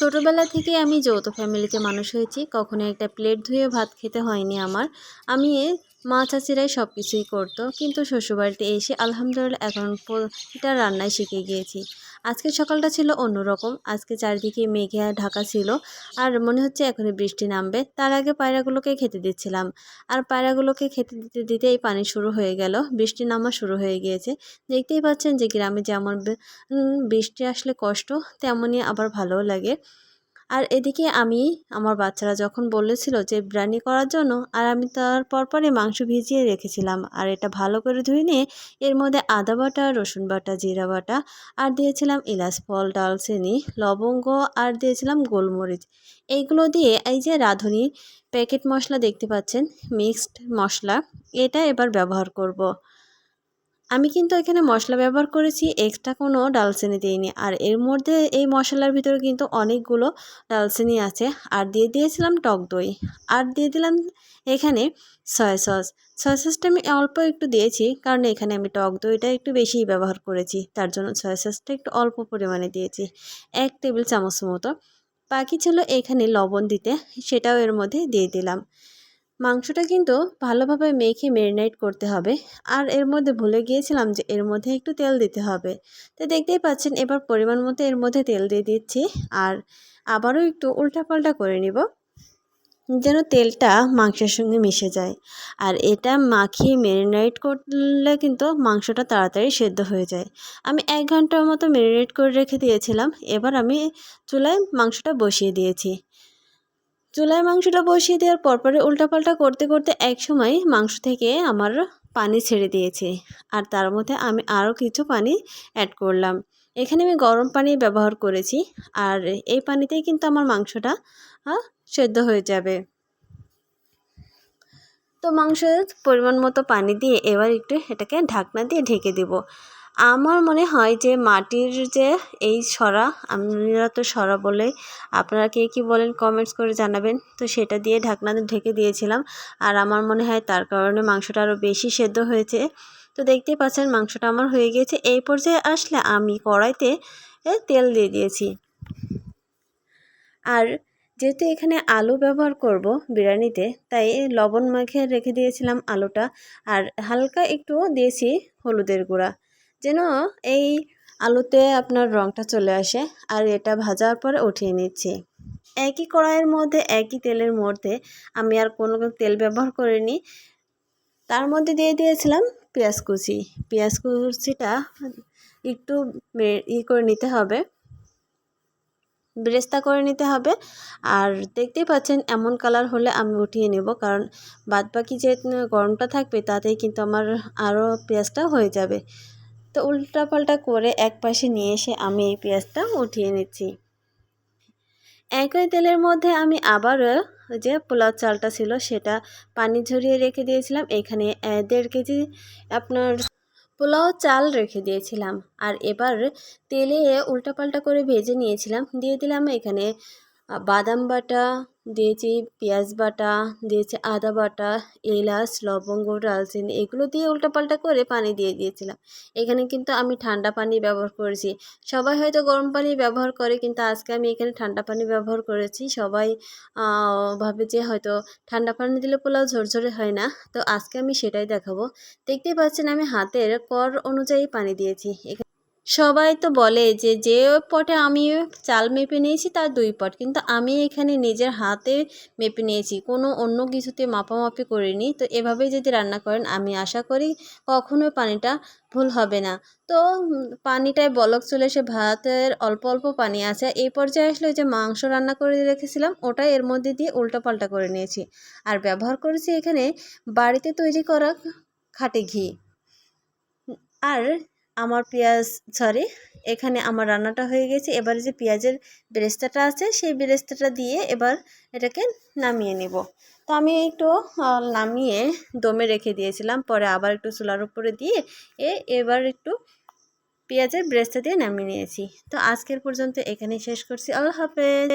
ছোটোবেলা থেকে আমি যৌথ ফ্যামিলিতে মানুষ হয়েছি। কখনো একটা প্লেট ধুয়ে ভাত খেতে হয়নি আমার। আমি মা চাচিরাই সব কিছুই করতো, কিন্তু শ্বশুরবাড়িতে এসে আলহামদুলিল্লাহ এখন প্রতিটা রান্নায় শিখে গিয়েছি। আজকে সকালটা ছিল অন্যরকম, আজকে চারিদিকে মেঘে ঢাকা ছিল, আর মনে হচ্ছে এখনই বৃষ্টি নামবে। তার আগে পায়রাগুলোকে খেতে দিচ্ছিলাম। আর পায়রাগুলোকে খেতে দিতে দিতেই পানি শুরু হয়ে গেল, বৃষ্টি নামা শুরু হয়ে গিয়েছে। দেখতেই পাচ্ছেন যে গ্রামে যেমন বৃষ্টি আসলে কষ্ট তেমনই আবার ভালোও লাগে। আর এদিকে আমি, আমার বাচ্চারা যখন বলেছিল যে বিরিয়ানি করার জন্য, আর আমি তার পরপরে মাংস ভিজিয়ে রেখেছিলাম, আর এটা ভালো করে ধুয়ে নিয়ে এর মধ্যে আদা বাটা, রসুন বাটা, জিরা বাটা, আর দিয়েছিলাম ইলাচ ফল ডালচিনি লবঙ্গ, আর দিয়েছিলাম গোলমরিচ এইগুলো দিয়ে এই যে রাঁধুনি প্যাকেট মশলা দেখতে পাচ্ছেন, মিক্সড মশলা, এটা এবার ব্যবহার করব। আমি কিন্তু এখানে মশলা ব্যবহার করেছি এক্সট্রা কোনো ডালচিনি দিইনি। আর এর মধ্যে এই মশলার ভিতরে কিন্তু অনেকগুলো ডালচিনি আছে। আর দিয়ে দিয়েছিলাম টক দই। আর দিয়ে দিলাম এখানে সয়া সস সয়া সসটা আমি অল্প একটু দিয়েছি, কারণ এখানে আমি টক দইটা একটু বেশিই ব্যবহার করেছি। তার জন্য সয়া সসটা একটু অল্প পরিমাণে দিয়েছি, এক টেবিল চামচ মতো। বাকি ছিল এখানে লবণ দিতে, সেটাও এর মধ্যে দিয়ে দিলাম। মাংসটা কিন্তু ভালোভাবে মেখে ম্যারিনেট করতে হবে। আর এর মধ্যে ভুলে গিয়েছিলাম যে এর মধ্যে একটু তেল দিতে হবে। তো দেখতেই পাচ্ছেন এবার পরিমাণ মতো এর মধ্যে তেল দিয়ে দিচ্ছি। আর আবারও একটু উল্টাপাল্টা করে নিব, যেন তেলটা মাংসের সঙ্গে মিশে যায়। আর এটা মাখিয়ে ম্যারিনেট করলে কিন্তু মাংসটা তাড়াতাড়ি সেদ্ধ হয়ে যায়। আমি এক ঘণ্টার মতো ম্যারিনেট করে রেখে দিয়েছিলাম। এবার আমি চুলায় মাংসটা বসিয়ে দিয়েছি। চুলায় মাংসটা বসিয়ে দেওয়ার পরপরে উল্টাপাল্টা করতে করতে এক সময় মাংস থেকে আমার পানি ছেড়ে দিয়েছে। আর তার মধ্যে আমি আরও কিছু পানি অ্যাড করলাম। এখানে আমি গরম পানি ব্যবহার করেছি। আর এই পানিতেই কিন্তু আমার মাংসটা সেদ্ধ হয়ে যাবে। তো মাংসের পরিমাণ মতো পানি দিয়ে এবার একটু এটাকে ঢাকনা দিয়ে ঢেকে দেব। আমার মনে হয় যে মাটির যে এই সরা আমরা তো সরা বলে আপনারা কে কী বলেন কমেন্টস করে জানাবেন। তো সেটা দিয়ে ঢাকনা ঢেকে দিয়েছিলাম। আর আমার মনে হয় তার কারণে মাংসটা আরও বেশি সেদ্ধ হয়েছে। তো দেখতেই পাচ্ছেন মাংসটা আমার হয়ে গিয়েছে। এই পর্যায়ে আসলে আমি কড়াইতে তেল দিয়ে দিয়েছি। আর যেহেতু এখানে আলু ব্যবহার করব বিরিয়ানিতে, তাই লবণ মাখিয়ে রেখে দিয়েছিলাম আলুটা। আর হালকা একটু দিয়েছি হলুদের গুঁড়া। যেন এই আলুতে আপনার রঙটা চলে আসে আর এটা ভাজার পরে উঠিয়ে নিচ্ছি। একই কড়াইয়ের মধ্যে, একই তেলের মধ্যে আমি আর কোনো তেল ব্যবহার করিনি। তার মধ্যে দিয়ে দিয়েছিলাম পেঁয়াজ কুচি। পেঁয়াজ কুচিটা একটু ই করে নিতে হবে, ব্রেস্তা করে নিতে হবে। আর দেখতেই পাচ্ছেন এমন কালার হলে আমি উঠিয়ে নেব কারণ বাদবাকি যে গরমটা থাকবে তাতেই কিন্তু আমার আরও পেঁয়াজটা হয়ে যাবে। তো উল্টাপাল্টা করে এক পাশে নিয়ে এসে আমি এই পেঁয়াজটা উঠিয়ে নিচ্ছি। একই তেলের মধ্যে আমি আবার যে পোলাও চালটা ছিল সেটা পানি ঝরিয়ে রেখে দিয়েছিলাম। এখানে দেড় কেজি আপনার পোলাও চাল রেখে দিয়েছিলাম। আর এবার তেলে উল্টাপাল্টা করে ভেজে নিয়েছিলাম। দিয়ে দিলাম এখানে বাদাম বাটা দিয়েছি পেঁয়াজ বাটা, দিয়েছি আদা বাটা, এলাচ, লবঙ্গ, ডালচিনি, এগুলো দিয়ে উল্টাপাল্টা করে পানি দিয়ে দিয়েছিলাম। এখানে কিন্তু আমি ঠান্ডা পানি ব্যবহার করেছি। সবাই হয়তো গরম পানি ব্যবহার করে, কিন্তু আজকে আমি এখানে ঠান্ডা পানি ব্যবহার করেছি। সবাই ভাবে যে হয়তো ঠান্ডা পানি দিলে পোলাও ঝরঝরে হয় না। তো আজকে আমি সেটাই দেখাবো। দেখতেই পাচ্ছেন আমি হাতের কর অনুযায়ী পানি দিয়েছি। সবাই তো বলে যে যে পটে আমি চাল মেপে নিয়েছি, তার দুই পট। কিন্তু আমি এখানে নিজের হাতে মেপে নিয়েছি, কোনো অন্য কিছুতে মাপামাপি করিনি। তো এভাবেই যদি রান্না করেন, আমি আশা করি কখনোই পানিটা ভুল হবে না। তো পানিটায় বলক চলে এসে ভাতের অল্প অল্প পানি আছে। এই পর্যায়ে আসলে যে মাংস রান্না করে রেখেছিলাম, ওটা এর মধ্যে দিয়ে উল্টাপাল্টা করে নিয়েছি। আর ব্যবহার করেছি এখানে বাড়িতে তৈরি করা খাটে ঘি। আর আমার পেঁয়াজ সরি এখানে আমার রান্নাটা হয়ে গেছে। এবার যে পেঁয়াজের বেরেস্তাটা আছে, সেই বেরেস্তাটা দিয়ে এবার এটাকে নামিয়ে নেব। তো আমি একটু নামিয়ে দমে রেখে দিয়েছিলাম। পরে আবার একটু চুলার উপরে দিয়ে এ, এবার একটু পেঁয়াজের ব্রেস্তা দিয়ে নামিয়ে নিয়েছি। তো আজকের পর্যন্ত এখানেই শেষ করছি। আল্লাহ হাফেজ।